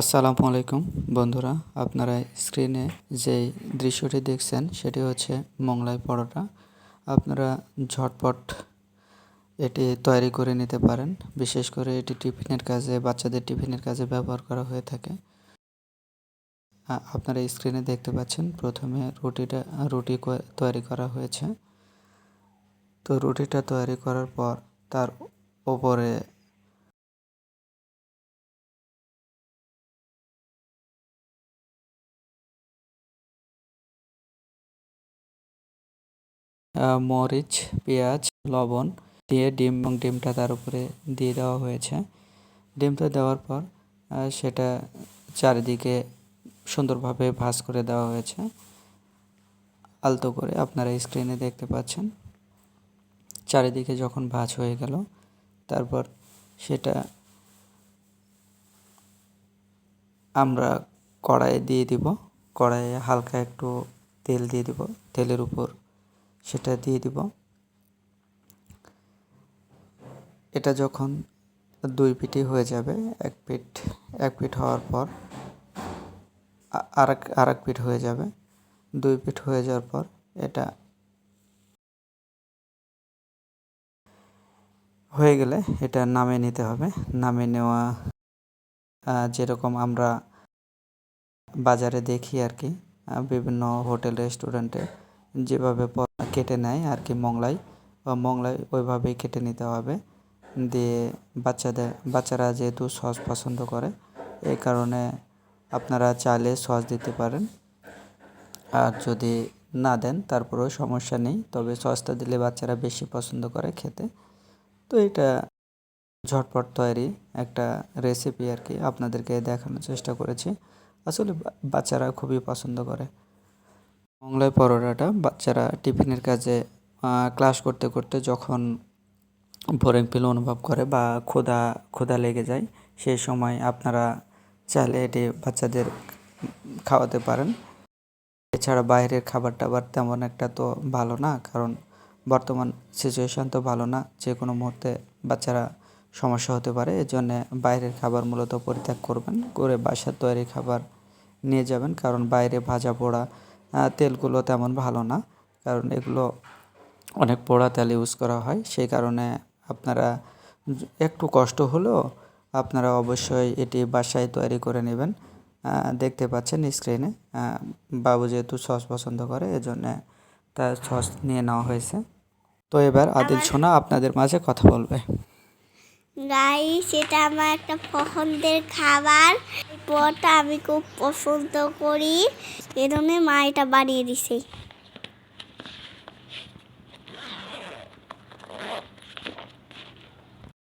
আসসালামু আলাইকুম বন্ধুরা, আপনারা স্ক্রিনে যেই দৃশ্যটি দেখছেন সেটি হচ্ছে মোংলাই পরোটা। আপনারা ঝটপট এটি তৈরি করে নিতে পারেন। বিশেষ করে এটি টিফিনের কাজে, বাচ্চাদের টিফিনের কাজে ব্যবহার করা হয়ে থাকে। আপনারা স্ক্রিনে দেখতে পাচ্ছেন, প্রথমে রুটিটা, রুটি তৈরি করা হয়েছে। তো রুটিটা তৈরি করার পর তার ওপরে মরিচ, পেঁয়াজ, লবণ দিয়ে ডিম এবং ডিমটা তার উপরে দিয়ে দেওয়া হয়েছে। ডিমটা দেওয়ার পর সেটা চারিদিকে সুন্দরভাবে ভাঁজ করে দেওয়া হয়েছে। আলতো করে আপনারা স্ক্রিনে দেখতে পাচ্ছেন। চারিদিকে যখন ভাঁজ হয়ে গেল, তারপর সেটা আমরা কড়াইয়ে দিয়ে দিব। কড়াইয়ে হালকা একটু তেল দিয়ে দিব। তেলের উপর সেটা দিয়ে দিব। এটা যখন দুই পিঠি হয়ে যাবে, এক পিঠ এক পিঠ হওয়ার পর আ- আরেক আরেক পিঠ হয়ে যাবে। দুই পিঠ হয়ে যাওয়ার পর এটা হয়ে গেলে এটা নামিয়ে নিতে হবে। নামিয়ে নেওয়া যেরকম আমরা বাজারে দেখি আর কি বিভিন্ন হোটেল, রেস্টুরেন্টে যেভাবে কেটে নেয় আর কি মোংলাই বা মোংলাই ওইভাবেই কেটে নিতে হবে। দিয়ে বাচ্চাদের, বাচ্চারা যেহেতু সস পছন্দ করে এই কারণে আপনারা চাইলে সস দিতে পারেন। আর যদি না দেন, তারপরেও সমস্যা নেই। তবে সসটা দিলে বাচ্চারা বেশি পছন্দ করে খেতে। তো এটা ঝটপট তৈরি একটা রেসিপি আর কি আপনাদেরকে দেখানোর চেষ্টা করেছি। আসলে বাচ্চারা খুবই পছন্দ করে। মোংলাই পরোটাটা বাচ্চারা টিফিনের কাজে ক্লাস করতে করতে যখন বোরিং ফিল অনুভব করে বা ক্ষুধা ক্ষুধা লেগে যায়, সেই সময় আপনারা চাইলে এটি বাচ্চাদের খাওয়াতে পারেন। এছাড়া বাইরের খাবার টাবার তেমন একটা তো ভালো না, কারণ বর্তমান সিচুয়েশান তো ভালো না যে কোনো মুহূর্তে বাচ্চারা সমস্যা হতে পারে এই জন্যে বাইরের খাবার মূলত পরিত্যাগ করবেন, করে বাসার তৈরি খাবার নিয়ে যাবেন, কারণ বাইরে ভাজা পোড়া তেলগুলো তেমন ভালো না কারণ এগুলো অনেক পোড়া তেল ইউজ করা হয়। সেই কারণে আপনারা একটু কষ্ট হলেও আপনারা অবশ্যই এটি বাসায় তৈরি করে নেবেন। দেখতে পাচ্ছেন স্ক্রিনে বাবু যেহেতু সস পছন্দ করে এজন্য তার সস নিয়ে নেওয়া হয়েছে। তো এবার আদিল সোনা আপনাদের মাঝে কথা বলবে। গাইস এটা আমার একটা পছন্দের খাবার। পরোটা আমি খুব পছন্দ করি। ধরনের মা এটা বানিয়ে দিছে।